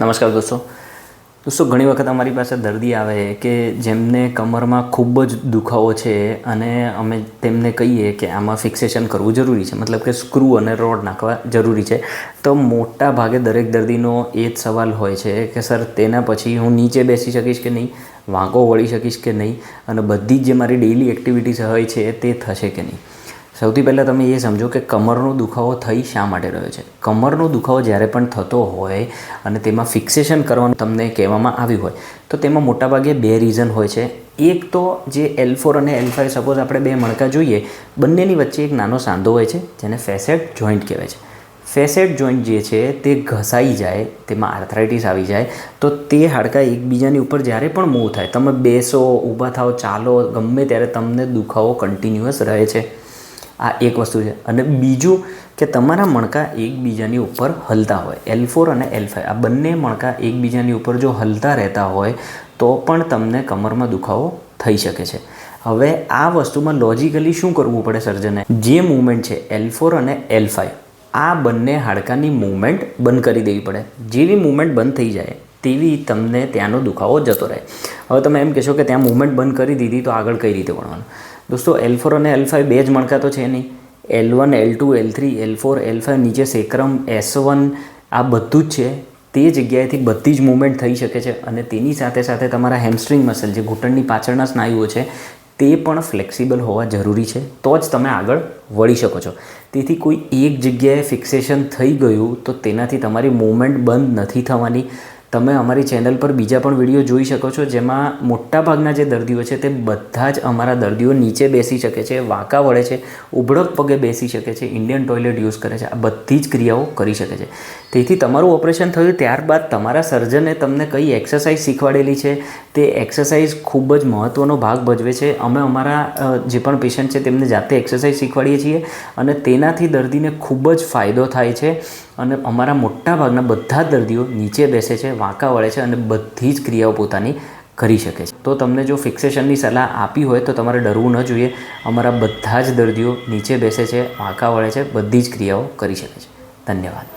નમસ્કાર દોસ્તો. દોસ્તો, ઘણી વખત અમારી પાસે દર્દી આવે કે જેમને કમરમાં ખૂબ જ દુખાવો છે અને અમે તેમને કહીએ કે આમાં ફિક્સેશન કરવું જરૂરી છે. મતલબ કે સ્ક્રૂ અને રોડ નાખવા જરૂરી છે. તો મોટા ભાગે દરેક દર્દીનો એ જ સવાલ હોય છે કે, સર, તેના પછી હું નીચે બેસી શકીશ કે નહીં? વાંકો વળી શકીશ કે નહીં? અને બધી જ જે મારી ડેઇલી એક્ટિવિટીઝ હોય છે, તે થશે કે નહીં? સૌથી પહેલાં તમે એ સમજો કે કમરનો દુખાવો થઈ શા માટે રહ્યો છે. કમરનો દુખાવો જ્યારે પણ થતો હોય અને તેમાં ફિક્સેશન કરવાનું તમને કહેવામાં આવ્યું હોય, તો તેમાં મોટાભાગે બે રીઝન હોય છે. એક તો જે એલ ફોર અને એલ ફાઇવ સપોઝ આપણે બે મણકા જોઈએ, બંનેની વચ્ચે એક નાનો સાંધો હોય છે, જેને ફેસેટ જોઈન્ટ કહેવાય છે. ફેસેટ જોઈન્ટ જે છે તે ઘસાઈ જાય, તેમાં આર્થરાઇટિસ આવી જાય, તો તે હાડકાં એકબીજાની ઉપર જ્યારે પણ મૂવ થાય, તમે બેસો, ઊભા થાઓ, ચાલો, ગમે ત્યારે તમને દુખાવો કન્ટિન્યુઅસ રહે છે. આ એક વસ્તુ છે. અને બીજું કે તમારા મણકા એકબીજાની ઉપર હલતા હોય. એલ ફોર અને એલ ફાઇવ આ બંને મણકા એકબીજાની ઉપર જો હલતા રહેતા હોય, તો પણ તમને કમરમાં દુખાવો થઈ શકે છે. હવે આ વસ્તુમાં લોજિકલી શું કરવું પડે સર્જને? જે મૂવમેન્ટ છે એલ ફોર અને એલ ફાઇવ આ બંને હાડકાની મૂવમેન્ટ બંધ કરી દેવી પડે. જેવી મૂવમેન્ટ બંધ થઈ જાય, તેવી તમને ત્યાંનો દુખાવો જતો રહે. હવે તમે એમ કહેશો કે ત્યાં મૂવમેન્ટ બંધ કરી દીધી તો આગળ કઈ રીતે વળવાનું? દોસ્તો એલ ફોર અને એલ ફાઇવ બે જ મણકા તો છે નહીં. L one L two L three L four L five નીચે સેક્રમ એસ વન આ બધું જ છે. તે જગ્યાએથી બધી જ મૂવમેન્ટ થઈ શકે છે અને તેની સાથે સાથે તમારા હેમસ્ટ્રિંગ મસલ જે ઘૂંટણની પાછળના સ્નાયુઓ છે, તે પણ ફ્લેક્સિબલ હોવા જરૂરી છે. તો જ તમે આગળ વળી શકો છો. તેથી કોઈ એક જગ્યાએ ફિક્સેશન થઈ ગયું તો તેનાથી તમારી મૂવમેન્ટ બંધ નથી થવાની. તમે અમારી ચેનલ પર બીજા પણ વીડિયો જોઈ શકો છો જેમાં મોટાભાગના જે દર્દીઓ છે તે બધા જ અમારા દર્દીઓ નીચે બેસી શકે છે, વાંકા વળે છે ઉભળક પગે બેસી શકે છે ઇન્ડિયન ટોયલેટ યુઝ કરે છે, આ બધી જ ક્રિયાઓ કરી શકે છે. તેથી તમારું ઓપરેશન થયું ત્યારબાદ તમારા સર્જને તમને કઈ એક્સરસાઇઝ શીખવાડેલી છે તે એક્સરસાઇઝ ખૂબ જ મહત્ત્વનો ભાગ ભજવે છે. અમે અમારા જે પણ પેશન્ટ છે તેમને જાતે એક્સરસાઇઝ શીખવાડીએ છીએ અને તેનાથી દર્દીને ખૂબ જ ફાયદો થાય છે અને અમારા મોટાભાગના બધા જ દર્દીઓ નીચે બેસે છે, વાંકા વળે છે અને બધી જ ક્રિયાઓ પોતાની કરી શકે છે. તો તમને જો ફિક્સેશનની સલાહ આપી હોય તો તમારે ડરવું ન જોઈએ. અમારા બધા જ દર્દીઓ નીચે બેસે છે, વાંકા વળે છે, બધી જ ક્રિયાઓ કરી શકે છે. ધન્યવાદ.